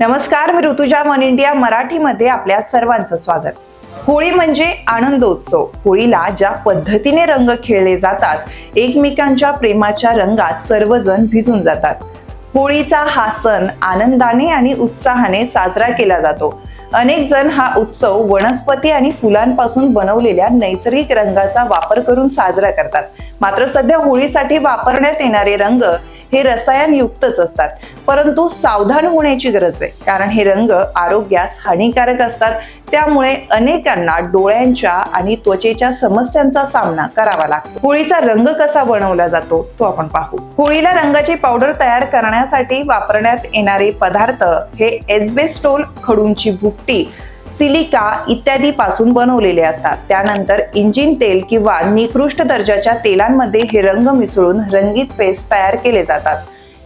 नमस्कार मी Rutuja one India मराठीमध्ये आपल्या सर्वांचं स्वागत. होळी म्हणजे आनंदोत्सव. होळीला ज्या पद्धतीने रंग खेळले जातात एकमेकांच्या प्रेमाच्या रंगात सर्वजण भिजून जातात. होळीचा हा सण आनंदाने आणि उत्साहाने साजरा केला जातो. अनेक जण हा उत्सव वनस्पती आणि फुलांपासून बनवलेल्या नैसर्गिक रंगाचा वापर करून साजरा करतात. मात्र सध्या होळीसाठी वापरण्यात येणारे रंग हे रसायनयुक्तच असतात. परंतु सावधान होण्याची गरज आहे. कारण हे रंग आरोग्यास हानिकारक असतात. त्यामुळे अनेकांना डोळ्यांच्या आणि त्वचेच्या समस्यांचा सामना करावा लागतो. होळीचा रंग कसा बनवला जातो तो आपण पाहू. होळीला रंगाची पावडर तयार करण्यासाठी वापरण्यात येणारे पदार्थ हे एस्बेस्टोल खडूंची भुकटी सिलिका इत्यादी पासून बनवलेले असतात. त्यानंतर इंजिन तेल किंवा निकृष्ट दर्जाच्या तेलांमध्ये हे रंग मिसळून रंगीत पेस्ट तयार केले जातात.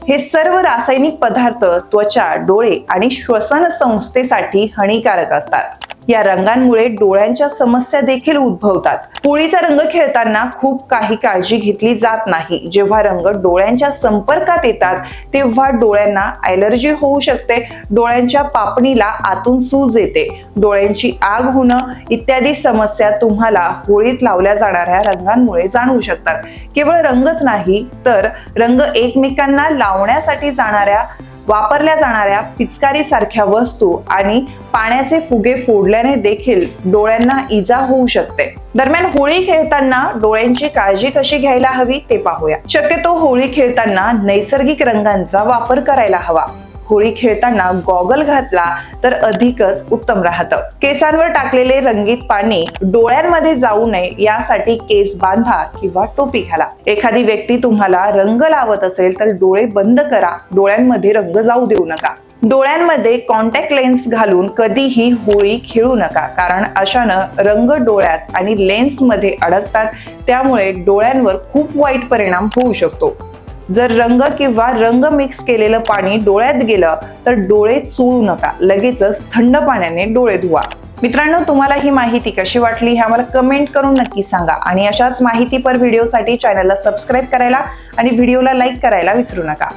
हे सर्व रासायनिक पदार्थ त्वचा डोळे आणि श्वसन संस्थेसाठी हानिकारक असतात. या रंगांमुळे डोळ्यांच्या समस्या देखील उद्भवतात. होळीचा रंग खेळताना खूप काही काळजी घेतली जात नाही. जेव्हा रंग डोळ्यांच्या संपर्कात येतात तेव्हा डोळ्यांना ॲलर्जी होऊ शकते. डोळ्यांच्या पापणीला आतून सूज येते. डोळ्यांची आग होणं इत्यादी समस्या तुम्हाला होळीत लावल्या जाणाऱ्या रंगांमुळे जाणवू शकतात. केवळ रंगच नाही तर रंग एकमेकांना लावण्यासाठी जाणाऱ्या वापरल्या जाणाऱ्या पिचकारी सारख्या वस्तू आणि पाण्याचे फुगे फोडल्याने देखील डोळ्यांना इजा होऊ शकते. दरम्यान होळी खेळताना डोळ्यांची काळजी कशी घ्यायला हवी ते पाहूया. शक्यतो होळी खेळताना नैसर्गिक रंगांचा वापर करायला हवा. होळी खेळताना गॉगल घातला तर अधिकच उत्तम राहतं. केसांवर टाकलेले रंगीत पाणी डोळ्यांमध्ये जाऊ नये यासाठी केस बांधा किंवा टोपी घाला. एखादी व्यक्ती तुम्हाला रंग लावत असेल तर डोळे बंद करा. डोळ्यांमध्ये रंग जाऊ देऊ नका. डोळ्यांमध्ये कॉन्टॅक्ट लेन्स घालून कधीही होळी खेळू नका. कारण अशानं रंग डोळ्यात आणि लेन्समध्ये अडकतात. त्यामुळे डोळ्यांवर खूप वाईट परिणाम होऊ शकतो. जर रंग किंवा रंग मिक्स केलेलं पाणी डोळ्यात गेलं तर डोळे चोळू नका. लगेचच थंड पाण्याने डोळे धुवा. मित्रांनो तुम्हाला ही माहिती कशी वाटली हे आम्हाला कमेंट करून नक्की सांगा. आणि अशाच माहितीपर व्हिडिओसाठी चॅनलला सबस्क्राईब करायला आणि व्हिडिओला लाईक करायला विसरू नका.